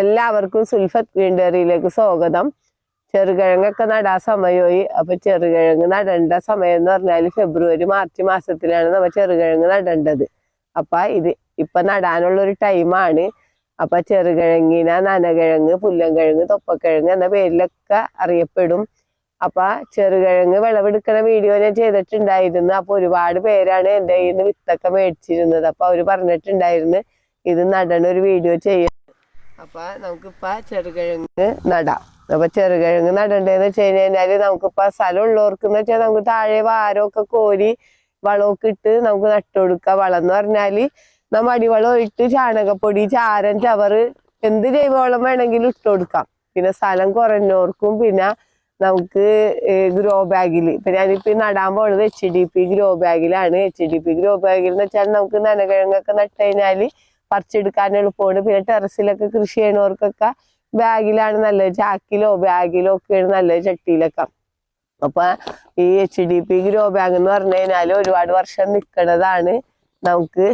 എല്ലാവർക്കും സുൽഫത്ത് ഗ്രീൻഡറിയിലേക്ക് സ്വാഗതം. ചെറുകിഴങ്ങൊക്കെ നടാൻ സമയമായി. അപ്പൊ ചെറുകിഴങ്ങ് നടേണ്ട സമയം എന്ന് പറഞ്ഞാൽ ഫെബ്രുവരി മാർച്ച് മാസത്തിലാണ് നമ്മൾ ചെറുകിഴങ്ങ് നടേണ്ടത്. അപ്പൊ ഇത് ഇപ്പൊ നടാനുള്ള ഒരു ടൈമാണ് അപ്പൊ ചെറുകിഴങ്ങിന നനകിഴങ്ങ് പുല്ലൻകിഴങ്ങ് തൊപ്പക്കിഴങ്ങ് എന്ന പേരിലൊക്കെ അറിയപ്പെടും. അപ്പൊ ചെറുകിഴങ്ങ് വിളവെടുക്കണ വീഡിയോ ഞാൻ ചെയ്തിട്ടുണ്ടായിരുന്നു. അപ്പൊ ഒരുപാട് പേരാണ് എന്റെ കയ്യിൽ നിന്ന് വിത്തൊക്കെ മേടിച്ചിരുന്നത്. അപ്പൊ അവർ പറഞ്ഞിട്ടുണ്ടായിരുന്നു ഇത് നടണ ഒരു വീഡിയോ ചെയ്യും അപ്പൊ നമുക്കിപ്പോ ചെറുകിഴങ്ങ് നടാം. അപ്പൊ ചെറുകിഴങ്ങ് നടണ്ടേന്ന് വെച്ച് കഴിഞ്ഞാൽ നമുക്കിപ്പോ സ്ഥലം ഉള്ളവർക്ക് എന്ന് വെച്ചാൽ നമുക്ക് താഴെ വാരമൊക്കെ കോരി വളമൊക്കെ ഇട്ട് നമുക്ക് നട്ടുകൊടുക്കാം. വളം എന്ന് പറഞ്ഞാൽ നമ്മ അടിവളം ഇട്ട് ചാണകപ്പൊടി ചാരൻ ചവറ് എന്ത് ജൈവവളം വേണമെങ്കിലും ഇട്ട് കൊടുക്കാം. പിന്നെ സ്ഥലം കുറഞ്ഞവർക്കും പിന്നെ നമുക്ക് ഗ്രോ ബാഗിൽ ഇപ്പൊ ഞാനിപ്പോ നടാൻ പോണത് എച്ച് ഡി പി ഗ്രോ ബാഗിലാണ്. എച്ച് ഡി പി ഗ്രോ ബാഗിൽ എന്ന് വെച്ചാൽ നമുക്ക് നനകിഴങ്ങൊക്കെ നട്ട് കഴിഞ്ഞാൽ പറിച്ചെടുക്കാൻ എളുപ്പമാണ്. പിന്നെ ടെറസിലൊക്കെ കൃഷി ചെയ്യണവർക്കൊക്കെ ബാഗിലാണ് നല്ലത്. ചാക്കിലോ ബാഗിലോ ഒക്കെയാണ് നല്ലത് ചട്ടിയിലൊക്കെ. അപ്പൊ ഈ H D P grow bag എന്ന് പറഞ്ഞു കഴിഞ്ഞാൽ ഒരുപാട് വർഷം നിൽക്കുന്നതാണ് നമുക്ക്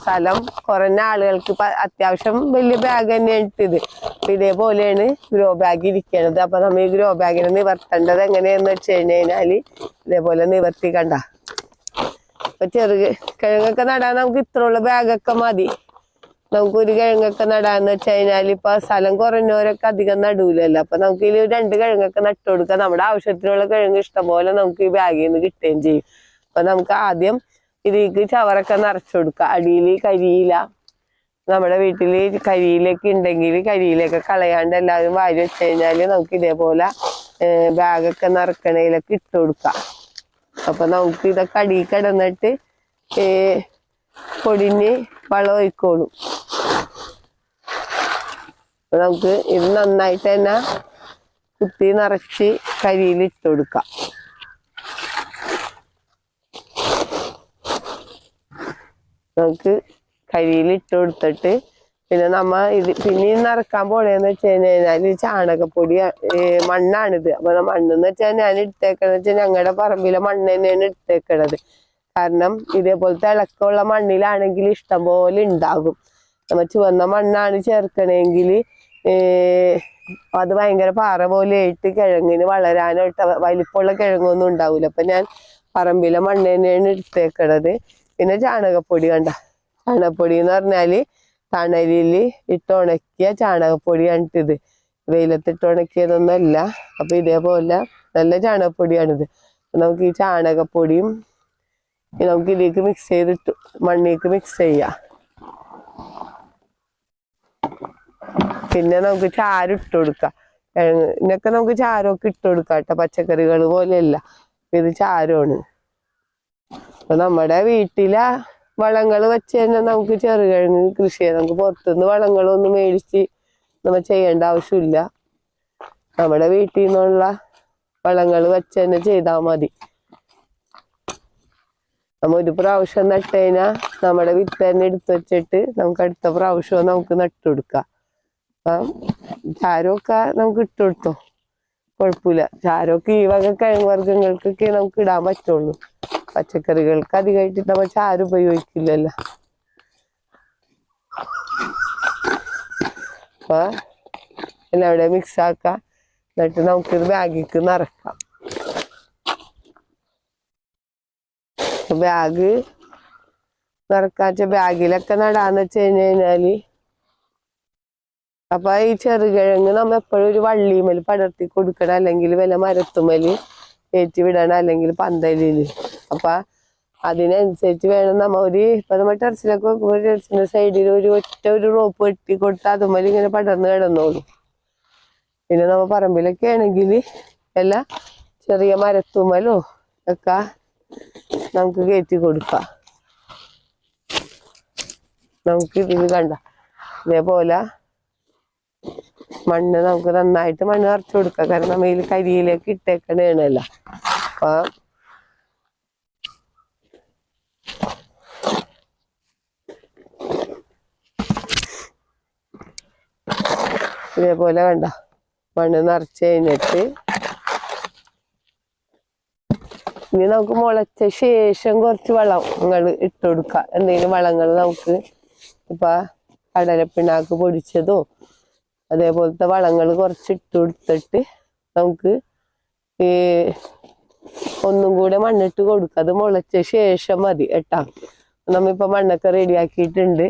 സ്ഥലം കുറഞ്ഞ ആളുകൾക്ക് അത്യാവശ്യം വലിയ ബാഗ് തന്നെയാണ് ഇട്ടത്. അപ്പൊ ഇതേപോലെയാണ് ഗ്രോ ബാഗ് ഇരിക്കണത്. അപ്പൊ നമ്മൾ ഈ ഗ്രോ ബാഗിനെ നിവർത്തേണ്ടത് എങ്ങനെയാന്ന് വെച്ച് കഴിഞ്ഞു കഴിഞ്ഞാൽ ഇതേപോലെ നിവർത്തി കണ്ട. ചെറുകിഴങ്ങൊക്കെ ചെറു കിഴങ്ങൊക്കെ നടാൻ നമുക്ക് ഇത്രയുള്ള ബാഗൊക്കെ മതി. നമുക്ക് ഒരു കിഴങ്ങൊക്കെ നടാന്ന് വെച്ച് ഇപ്പൊ സ്ഥലം കുറഞ്ഞവരൊക്കെ അധികം നടൂലല്ലോ. അപ്പൊ നമുക്ക് ഇതിൽ രണ്ട് കിഴങ്ങൊക്കെ നട്ടു കൊടുക്കാം നമ്മുടെ ആവശ്യത്തിനുള്ള കിഴങ്ങ് ഇഷ്ടംപോലെ നമുക്ക് ഈ ബാഗിൽ നിന്ന് കിട്ടുകയും ചെയ്യും. അപ്പൊ നമുക്ക് ആദ്യം ഇതിലേക്ക് ചവറൊക്കെ നിറച്ചു കൊടുക്കുക. അടിയിൽ കരിയില നമ്മുടെ വീട്ടിൽ കരിയിലൊക്കെ ഉണ്ടെങ്കിൽ കരിയിലൊക്കെ കളയാണ്ട് എല്ലാവരും വാരി വെച്ച് കഴിഞ്ഞാൽ നമുക്ക് ഇതേപോലെ ബാഗൊക്കെ നിറക്കണയിലൊക്കെ ഇട്ട് കൊടുക്കാം അപ്പൊ നമുക്ക് ഇതൊക്കെ അടിയിൽ കിടന്നിട്ട് പൊടിഞ്ഞ് വളം ഒഴിക്കോളും നമുക്ക് ഇത് നന്നായിട്ട് തന്നെ കുത്തി നിറച്ച് കരിയിൽ ഇട്ട് കൊടുക്കാം. നമുക്ക് കരിയിൽ ഇട്ട് കൊടുത്തിട്ട് പിന്നെ നമ്മ ഇത് പിന്നെ നിറക്കാൻ പോണേന്ന് വെച്ച് കഴിഞ്ഞാൽ ചാണകപ്പൊടി മണ്ണാണിത്. അപ്പൊ മണ്ണെന്ന് വെച്ചാൽ ഞാൻ ഇട്ടേക്കണെന്ന് വെച്ചാൽ ഞങ്ങളുടെ പറമ്പിലെ മണ്ണ് തന്നെയാണ് എടുത്തേക്കണത് കാരണം ഇതേപോലത്തെ ഇളക്കമുള്ള മണ്ണിലാണെങ്കിൽ ഇഷ്ടം പോലെ ഉണ്ടാകും. നമ്മൾ ചുവന്ന മണ്ണാണ് ചേർക്കണമെങ്കിൽ അത് ഭയങ്കര പാറ പോലെ ആയിട്ട് കിഴങ്ങിന് വളരാനായിട്ട് വലിപ്പമുള്ള കിഴങ്ങൊന്നും ഉണ്ടാവില്ല അപ്പം ഞാൻ പറമ്പിലെ മണ്ണ് തന്നെയാണ് എടുത്തേക്കണത്. പിന്നെ ചാണകപ്പൊടി കണ്ട ചാണകപ്പൊടി എന്ന് പറഞ്ഞാൽ തണലിൽ ഇട്ട് ഉണക്കിയ ചാണകപ്പൊടിയാണ് ഇത് വെയിലത്തിട്ട് ഉണക്കിയതൊന്നുമല്ല അപ്പം ഇതേപോലെ നല്ല ചാണകപ്പൊടിയാണിത്. നമുക്ക് ഈ ചാണകപ്പൊടിയും നമുക്ക് ഇതിലേക്ക് മിക്സ് ചെയ്തിട്ട് മണ്ണിലേക്ക് മിക്സ് ചെയ്യാം. പിന്നെ നമുക്ക് ചാരം ഇട്ട് കൊടുക്കാം. ഇതിനൊക്കെ നമുക്ക് ചാരമൊക്കെ ഇട്ട് കൊടുക്കാം കേട്ടോ പച്ചക്കറികൾ പോലെയല്ല. ഇത് ചാരമാണ്. അപ്പൊ നമ്മുടെ വീട്ടിലെ വളങ്ങൾ വെച്ച് തന്നെ നമുക്ക് ചെറുകിഴങ്ങ് കൃഷി ചെയ്യാം. നമുക്ക് പുറത്തുനിന്ന് വളങ്ങളൊന്നും മേടിച്ച് നമ്മൾ ചെയ്യേണ്ട ആവശ്യമില്ല. നമ്മുടെ വീട്ടിൽ നിന്നുള്ള വളങ്ങൾ വെച്ച് തന്നെ ചെയ്താൽ മതി. നമ്മ ഒരു പ്രാവശ്യം നട്ട് കഴിഞ്ഞാൽ നമ്മുടെ വിത്ത് തന്നെ എടുത്തു വെച്ചിട്ട് നമുക്ക് അടുത്ത പ്രാവശ്യം നമുക്ക് നട്ടുകൊടുക്കാം അപ്പം ചാരമൊക്കെ നമുക്ക് ഇട്ട് കൊടുത്തോ? കുഴപ്പമില്ല. ചാരമൊക്കെ ഈ വക കിഴങ്ങ് വർഗങ്ങൾക്കൊക്കെ നമുക്ക് ഇടാൻ പറ്റുള്ളൂ. പച്ചക്കറികൾക്ക് അധികമായിട്ട് നമ്മൾ ചാരം ഉപയോഗിക്കില്ലല്ലോ. അപ്പൊ എല്ലാവിടെയും മിക്സ് ആക്കാം. എന്നിട്ട് നമുക്കിത് ബാഗിക്ക് നിറക്കാം. ബാഗ് നിറക്കാച്ച ബാഗിലൊക്കെ നടാന്ന് വെച്ച് കഴിഞ്ഞ് കഴിഞ്ഞാൽ. അപ്പൊ ഈ ചെറുകിഴങ്ങ് നമ്മ എപ്പോഴും ഒരു വള്ളിമേൽ പടർത്തി കൊടുക്കണം. അല്ലെങ്കിൽ വല്ല മരത്തുമൽ കയറ്റി വിടണം. അല്ലെങ്കിൽ പന്തലിൽ. അപ്പൊ അതിനനുസരിച്ച് വേണം നമ്മ ഒരു ഇപ്പൊ നമ്മ ടെറസിലൊക്കെ വെക്കുമ്പോ ടെറസിന്റെ സൈഡിൽ ഒരു ഒറ്റ ഒരു റോപ്പ് വെട്ടി കൊടുത്താൽ അതുമേൽ ഇങ്ങനെ പടർന്ന് കിടന്നോളൂ. പിന്നെ നമ്മ പറമ്പിലൊക്കെ ആണെങ്കിൽ എല്ലാ ചെറിയ മരത്തുമലോ ഒക്കെ നമുക്ക് കയറ്റി കൊടുക്കാം. നമുക്ക് ഇതിൽ കണ്ട ഇതേപോലെ മണ്ണ് നമുക്ക് നന്നായിട്ട് മണ്ണ് നിറച്ചു കൊടുക്കാം. കാരണം നമ്മൾ ഇതിൽ കരിയിലേക്ക് ഇട്ടേക്കണേണല്ലോ. അപ്പൊ ഇതേപോലെ കണ്ട മണ്ണ് നിറച്ച് കഴിഞ്ഞിട്ട് ഇനി നമുക്ക് മുളച്ച ശേഷം കുറച്ച് വളം നിങ്ങൾ ഇട്ട് കൊടുക്കാം. എന്തെങ്കിലും വളങ്ങൾ നമുക്ക് ഇപ്പൊ കടലപ്പിണ്ണാക്ക് പൊടിച്ചതോ അതേപോലത്തെ വളങ്ങൾ കുറച്ച് ഇട്ട് കൊടുത്തിട്ട് നമുക്ക് ഈ ഒന്നും കൂടെ മണ്ണിട്ട് കൊടുക്കുക അത് മുളച്ച ശേഷം മതി കേട്ടാ. നമ്മിപ്പോ മണ്ണൊക്കെ റെഡിയാക്കിയിട്ടുണ്ട്.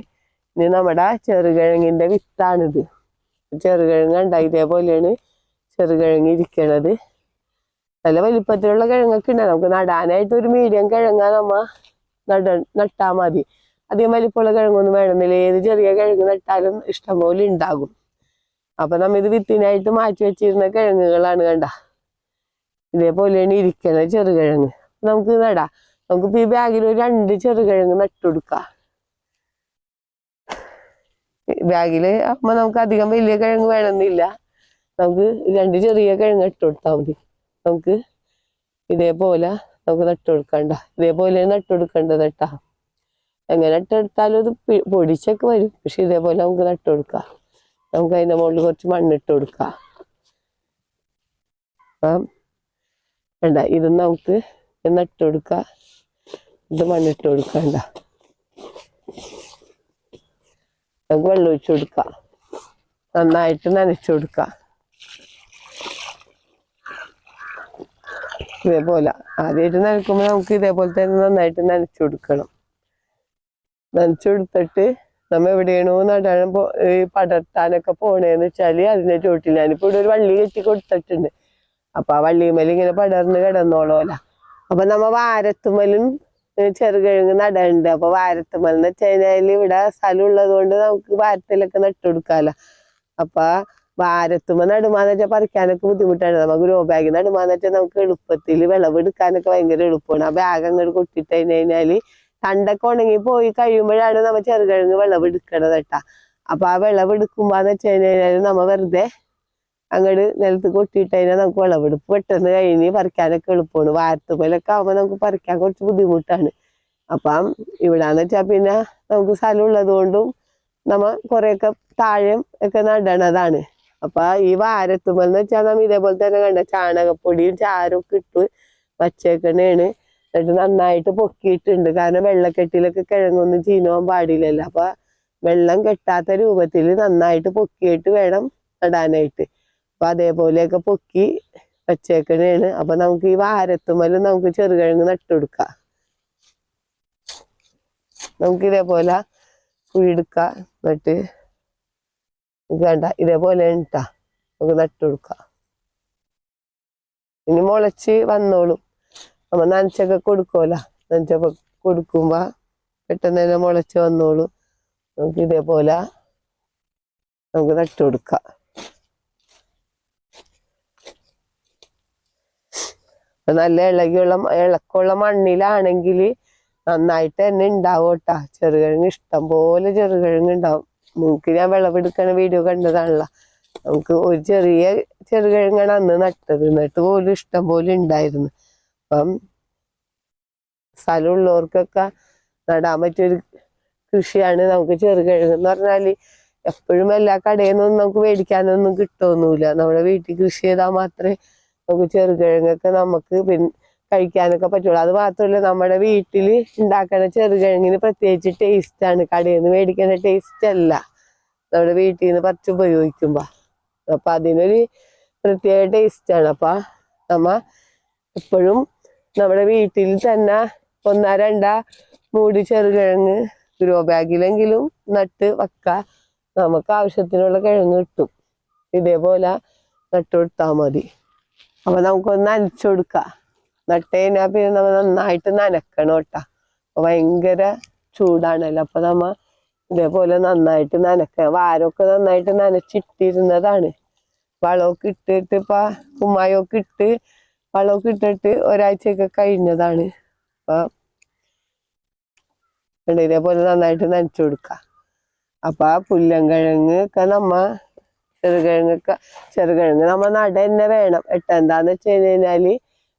ഇനി നമ്മുടെ ചെറുകിഴങ്ങിന്റെ വിത്താണിത്. ചെറുകിഴങ്ങ് ഉണ്ടായി ഇതേപോലെയാണ് ചെറുകിഴങ്ങ് ഇരിക്കണത്. നല്ല വലിപ്പത്തിലുള്ള കിഴങ്ങൊക്കെ ഉണ്ട് നമുക്ക് നടാനായിട്ട് ഒരു മീഡിയം കിഴങ്ങ നമ്മ നട നട്ടാ മതി. അധികം വലിപ്പമുള്ള കിഴങ്ങൊന്നും വേണമെന്നില്ല. ഏത് ചെറിയ കിഴങ്ങ് നട്ടാലും ഇഷ്ടംപോലെ ഉണ്ടാകും. അപ്പൊ നമ്മ ഇത് വിത്തിനായിട്ട് മാറ്റി വെച്ചിരുന്ന കിഴങ്ങുകളാണ് കണ്ട. ഇതേപോലെയാണ് ഇരിക്കണ ചെറുകിഴങ്ങ് നമുക്ക് നടാം. നമുക്കിപ്പോ ഈ ബാഗിൽ ഒരു രണ്ട് ചെറുകിഴങ്ങ് നട്ടുകൊടുക്കാം ബാഗിൽ അപ്പൊ നമുക്ക് അധികം വലിയ കിഴങ്ങ് വേണമെന്നില്ല. നമുക്ക് രണ്ട് ചെറിയ കിഴങ്ങ് ഇട്ട് കൊടുത്താൽ മതി. നമുക്ക് ഇതേപോലെ നമുക്ക് നട്ടുകൊടുക്കണ്ട. ഇതേപോലെ നട്ടുകൊടുക്കേണ്ടത് കേട്ടാ എങ്ങനെ നട്ടെടുത്താലും പി- പൊടിച്ചൊക്കെ വരും. പക്ഷെ ഇതേപോലെ നമുക്ക് നട്ടുകൊടുക്കാം. നമുക്ക് അതിന്റെ മുകളിൽ കുറച്ച് മണ്ണിട്ട് കൊടുക്കാം. അപ്പം വേണ്ട ഇത് നമുക്ക് നട്ട് കൊടുക്കാം ഇത് മണ്ണിട്ട് കൊടുക്കണ്ട. നമുക്ക് വെള്ളം ഒഴിച്ചു കൊടുക്കാം. നന്നായിട്ട് നനച്ചു കൊടുക്കാം. ഇതേപോലെ. ആദ്യമായിട്ട് നനക്കുമ്പോൾ നമുക്ക് ഇതേപോലെ തന്നെ നന്നായിട്ട് നനച്ചു കൊടുക്കണം. നനച്ചു കൊടുത്തിട്ട് നമ്മ എവിടെയാണോ നടാൻ ഈ പടർത്താനൊക്കെ പോണേന്ന് വെച്ചാൽ അതിന്റെ ചോട്ടിൽ ഞാനിപ്പോ ഇവിടെ ഒരു വള്ളി കെട്ടി കൊടുത്തിട്ടുണ്ട്. അപ്പൊ ആ വള്ളിമേൽ ഇങ്ങനെ പടർന്ന് കിടന്നോളോല. അപ്പൊ നമ്മ വാരത്തുമലും ചെറുകിഴങ്ങ് നടണ്ട് അപ്പൊ വാരത്തുമൽ എന്ന് വെച്ച് കഴിഞ്ഞാൽ ഇവിടെ സ്ഥലം ഉള്ളത് കൊണ്ട് നമുക്ക് വാരത്തിലൊക്കെ നട്ടുകൊടുക്കാലോ അപ്പൊ വാരത്തുമ നടുമാന്ന് വെച്ചാൽ പറിക്കാനൊക്കെ ബുദ്ധിമുട്ടാണ്. നമുക്ക് ഗ്രോ ബാഗ് നടുമാന്ന് വെച്ചാൽ നമുക്ക് എളുപ്പത്തിൽ വിളവെടുക്കാനൊക്കെ ഭയങ്കര എളുപ്പമാണ് ആ ബാഗ് അങ്ങോട്ട് കൊട്ടിട്ട് കഴിഞ്ഞാൽ തണ്ടൊക്കെ ഉണങ്ങി പോയി കഴിയുമ്പോഴാണ് നമ്മ ചെറുകിഴങ്ങ് വിളവെടുക്കണത് കേട്ടാ. അപ്പൊ ആ വിളവെടുക്കുമ്പോന്ന് വെച്ച് കഴിഞ്ഞാൽ നമ്മ വെറുതെ അങ്ങോട്ട് നിലത്ത് കൊട്ടിട്ട് കഴിഞ്ഞാൽ നമുക്ക് വിളവെടുപ്പ് പെട്ടെന്ന് കഴിഞ്ഞ് പറിക്കാനൊക്കെ എളുപ്പമാണ് വാരത്തുമ്പോലൊക്കെ ആവുമ്പോൾ നമുക്ക് പറിക്കാൻ കുറച്ച് ബുദ്ധിമുട്ടാണ്. അപ്പം ഇവിടാന്ന് വെച്ചാൽ പിന്നെ നമുക്ക് സ്ഥലം ഉള്ളത് കൊണ്ടും നമ്മ കൊറേയൊക്കെ താഴേം ഒക്കെ നടണതാണ്. അപ്പൊ ഈ വാരത്തുമ്പോൾ എന്ന് വെച്ചാൽ നമ്മ ഇതേപോലെ തന്നെ കണ്ട. ചാണകപ്പൊടിയും ചാരും ഒക്കെ ഇട്ട് വച്ചേക്കണേണ്. എന്നിട്ട് നന്നായിട്ട് പൊക്കിയിട്ടുണ്ട്. കാരണം വെള്ളക്കെട്ടിലൊക്കെ കിഴങ്ങൊന്നും ചീനോൻ പാടില്ലല്ലോ. അപ്പൊ വെള്ളം കെട്ടാത്ത രൂപത്തിൽ നന്നായിട്ട് പൊക്കിയിട്ട് വേണം നടാനായിട്ട്. അപ്പൊ അതേപോലെയൊക്കെ പൊക്കി വച്ചേക്കണേണ്. അപ്പൊ നമുക്ക് ഈ വാരത്തുമലും നമുക്ക് ചെറുകിഴങ്ങ് നട്ടുകൊടുക്കാം. നമുക്ക് ഇതേപോലെ കുഴിയെടുക്കാം എന്നിട്ട് കണ്ട ഇതേപോലെ ഇട്ടാ നമുക്ക് നട്ടുകൊടുക്കാം ഇനി മുളച്ച് വന്നോളും. നമ്മ നനച്ചൊക്കെ കൊടുക്കുമല്ല നനച്ചൊക്കെ കൊടുക്കുമ്പോ പെട്ടെന്ന് തന്നെ മുളച്ച് വന്നോളും. നമുക്ക് ഇതേപോലെ നമുക്ക് നട്ടുകൊടുക്കാം നല്ല ഇളകിയുള്ള ഇളക്കമുള്ള മണ്ണിലാണെങ്കിൽ നന്നായിട്ട് തന്നെ ഉണ്ടാവും കേട്ടാ. ചെറുകിഴങ്ങ് ഇഷ്ടം പോലെ ചെറുകിഴങ്ങ് ഉണ്ടാവും നിങ്ങൾക്ക് ഞാൻ വിളവെടുക്കണ വീഡിയോ കണ്ടതാണല്ലോ. നമുക്ക് ഒരു ചെറിയ ചെറുകിഴങ്ങാണ് അന്ന് നട്ടത്. എന്നിട്ട് പോലും ഇഷ്ടം പോലെ ഉണ്ടായിരുന്നു. അപ്പം സ്ഥലമുള്ളവർക്കൊക്കെ നടാൻ പറ്റിയൊരു കൃഷിയാണ് നമുക്ക് ചെറുകിഴങ്ങ് എന്ന് പറഞ്ഞാൽ എപ്പോഴും എല്ലാ കടയിൽ നിന്നും നമുക്ക് മേടിക്കാനൊന്നും കിട്ടുമൊന്നുമില്ല നമ്മുടെ വീട്ടിൽ കൃഷി ചെയ്താൽ മാത്രമേ നമുക്ക് ചെറുകിഴങ്ങൊക്കെ നമുക്ക് പിന്നെ കഴിക്കാനൊക്കെ പറ്റുള്ളൂ. അത് മാത്രമല്ല നമ്മുടെ വീട്ടിൽ ഉണ്ടാക്കുന്ന ചെറുകിഴങ്ങിന് പ്രത്യേകിച്ച് ടേസ്റ്റ് ആണ്. കടയിൽ നിന്ന് മേടിക്കുന്ന ടേസ്റ്റ് അല്ല. നമ്മുടെ വീട്ടിൽ നിന്ന് പറിച്ച് ഉപയോഗിക്കുമ്പോ. അപ്പൊ അതിനൊരു പ്രത്യേക ടേസ്റ്റ് ആണ്. അപ്പൊ നമ്മ എപ്പോഴും നമ്മുടെ വീട്ടിൽ തന്നെ ഒന്നാ രണ്ടാ മൂടി ചെറുകിഴങ്ങ് ഗ്രോ ബാഗിലെങ്കിലും നട്ട് വക്ക. നമുക്ക് ആവശ്യത്തിനുള്ള കിഴങ്ങ് കിട്ടും. ഇതേപോലെ നട്ടു കൊടുത്താൽ മതി. അപ്പൊ നമുക്കൊന്ന് അനച്ചു കൊടുക്കാം. നട്ട് കഴിഞ്ഞാൽ പിന്നെ നമ്മ നന്നായിട്ട് നനക്കണം കേട്ടാ. അപ്പൊ ഭയങ്കര ചൂടാണല്ലോ. അപ്പൊ നമ്മ ഇതേപോലെ നന്നായിട്ട് നനക്ക. വാരമൊക്കെ നന്നായിട്ട് നനച്ചിട്ടിരുന്നതാണ്. വളമൊക്കെ ഇട്ടിട്ട് ഇപ്പൊ കുമ്മായൊക്കെ ഇട്ട് വളമൊക്കെ ഇട്ടിട്ട് ഒരാഴ്ചയൊക്കെ കഴിഞ്ഞതാണ്. അപ്പൊ ഇതേപോലെ നന്നായിട്ട് നനച്ചു കൊടുക്ക. അപ്പൊ ആ പുല്ലൻകിഴങ്ങ് ഒക്കെ നമ്മ ചെറുകിഴങ്ങൊക്കെ ചെറുകിഴങ്ങ് നമ്മ നട തന്നെ വേണം. എട്ട് എന്താന്ന് വെച്ച് കഴിഞ്ഞാൽ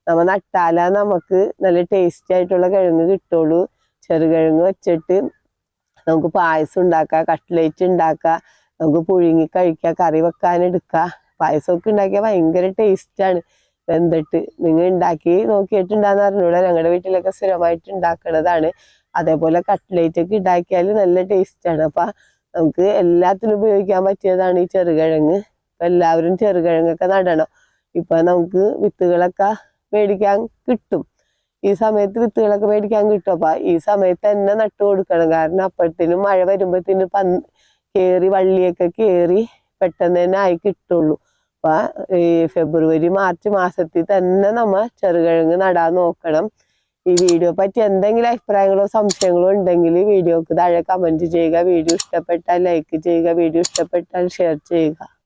നമ്മ നട്ടാലാ നമുക്ക് നല്ല ടേസ്റ്റി ആയിട്ടുള്ള കിഴങ്ങ് കിട്ടുള്ളൂ. ചെറുകിഴങ്ങ് വെച്ചിട്ട് നമുക്ക് പായസം ഉണ്ടാക്കാം കട്ട്ലേറ്റ് ഉണ്ടാക്കാം നമുക്ക് പുഴുങ്ങി കഴിക്കാം കറി വെക്കാൻ എടുക്കാം. പായസമൊക്കെ ഉണ്ടാക്കിയാൽ ഭയങ്കര ടേസ്റ്റാണ് വെന്തിട്ട് നിങ്ങൾ ഉണ്ടാക്കി നോക്കിയിട്ടുണ്ടാന്ന് അറിഞ്ഞൂടാ. ഞങ്ങളുടെ വീട്ടിലൊക്കെ സ്ഥിരമായിട്ട് ഉണ്ടാക്കണതാണ്. അതേപോലെ കട്ട്ലേറ്റ് ഒക്കെ ഉണ്ടാക്കിയാൽ നല്ല ടേസ്റ്റാണ് അപ്പൊ നമുക്ക് എല്ലാത്തിനും ഉപയോഗിക്കാൻ പറ്റിയതാണ് ഈ ചെറുകിഴങ്ങ്. ഇപ്പൊ എല്ലാവരും ചെറുകിഴങ്ങൊക്കെ നടണം. ഇപ്പൊ നമുക്ക് വിത്തുകളൊക്കെ മേടിക്കാൻ കിട്ടും. ഈ സമയത്ത് വിത്തുകളൊക്കെ മേടിക്കാൻ കിട്ടും. അപ്പൊ ഈ സമയത്ത് തന്നെ നട്ടു കൊടുക്കണം. കാരണം അപ്പോഴത്തേനും മഴ വരുമ്പോഴത്തേനും പന്ത് കേറി വള്ളിയൊക്കെ കേറി പെട്ടെന്ന് തന്നെ ആയി കിട്ടുള്ളൂ. അപ്പൊ ഈ ഫെബ്രുവരി മാർച്ച് മാസത്തിൽ തന്നെ നമ്മ ചെറുകിഴങ്ങ് നടാൻ നോക്കണം. ഈ വീഡിയോ പറ്റി എന്തെങ്കിലും അഭിപ്രായങ്ങളോ സംശയങ്ങളോ ഉണ്ടെങ്കിൽ വീഡിയോക്ക് താഴെ കമന്റ് ചെയ്യുക. വീഡിയോ ഇഷ്ടപ്പെട്ടാൽ ലൈക്ക് ചെയ്യുക. വീഡിയോ ഇഷ്ടപ്പെട്ടാൽ ഷെയർ ചെയ്യുക.